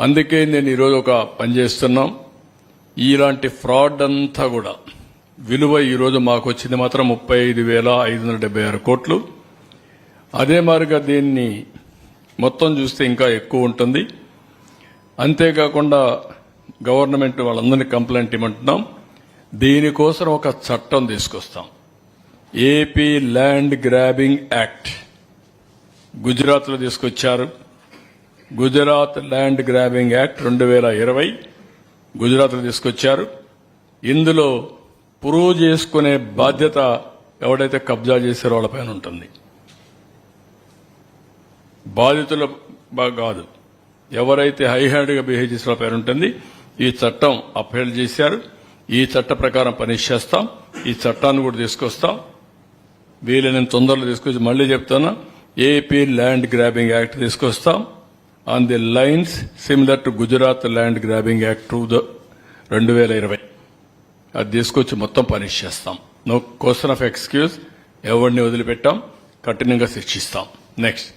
అందుకే నేను ఈరోజు ఒక పని చేస్తున్నాం. ఇలాంటి ఫ్రాడ్ అంతా కూడా విలువ ఈరోజు మాకు వచ్చింది మాత్రం ముప్పై ఐదు వేల ఐదు వందల డెబ్బై ఆరు కోట్లు. అదే మారిగా దీన్ని మొత్తం చూస్తే ఇంకా ఎక్కువ ఉంటుంది. అంతేకాకుండా గవర్నమెంట్ వాళ్ళందరినీ కంప్లైంట్ ఇవ్వమంటున్నాం. దీనికోసం ఒక చట్టం తీసుకొస్తాం. ఏపీ ల్యాండ్ గ్రాబింగ్ యాక్ట్ గుజరాత్లో తీసుకొచ్చారు. గుజరాత్ ల్యాండ్ గ్రాబింగ్ యాక్ట్ రెండు వేల ఇరవై గుజరాత్లో తీసుకొచ్చారు. ఇందులో ప్రూవ్ చేసుకునే బాధ్యత ఎవడైతే కబ్జా చేసారో వాళ్ళపైన ఉంటుంది. బాధితుల బా- కాదు ఎవరైతే హై హ్యాండ్గా బిహేవ్ చేసిన వాళ్ళ పేరు ఉంటుంది. ఈ చట్టం అప్హెల్డ్ చేశారు. ఈ చట్ట ప్రకారం పని చేస్తాం. ఈ చట్టాన్ని కూడా తీసుకొస్తాం. వీలైనంత తొందరలో తీసుకొచ్చి మళ్ళీ చెప్తున్నా ఏపీ ల్యాండ్ గ్రాబింగ్ యాక్ట్ తీసుకొస్తాం. On the lines similar to Gujarat land grabbing act two రెండు వేల ఇరవై. అది తీసుకొచ్చి మొత్తం పనిష్ చేస్తాం. నో క్వశ్చన్ ఆఫ్ ఎక్స్క్యూజ్ ఎవరిని వదిలిపెట్టాం? కఠినంగా శిక్షిస్తాం. నెక్స్ట్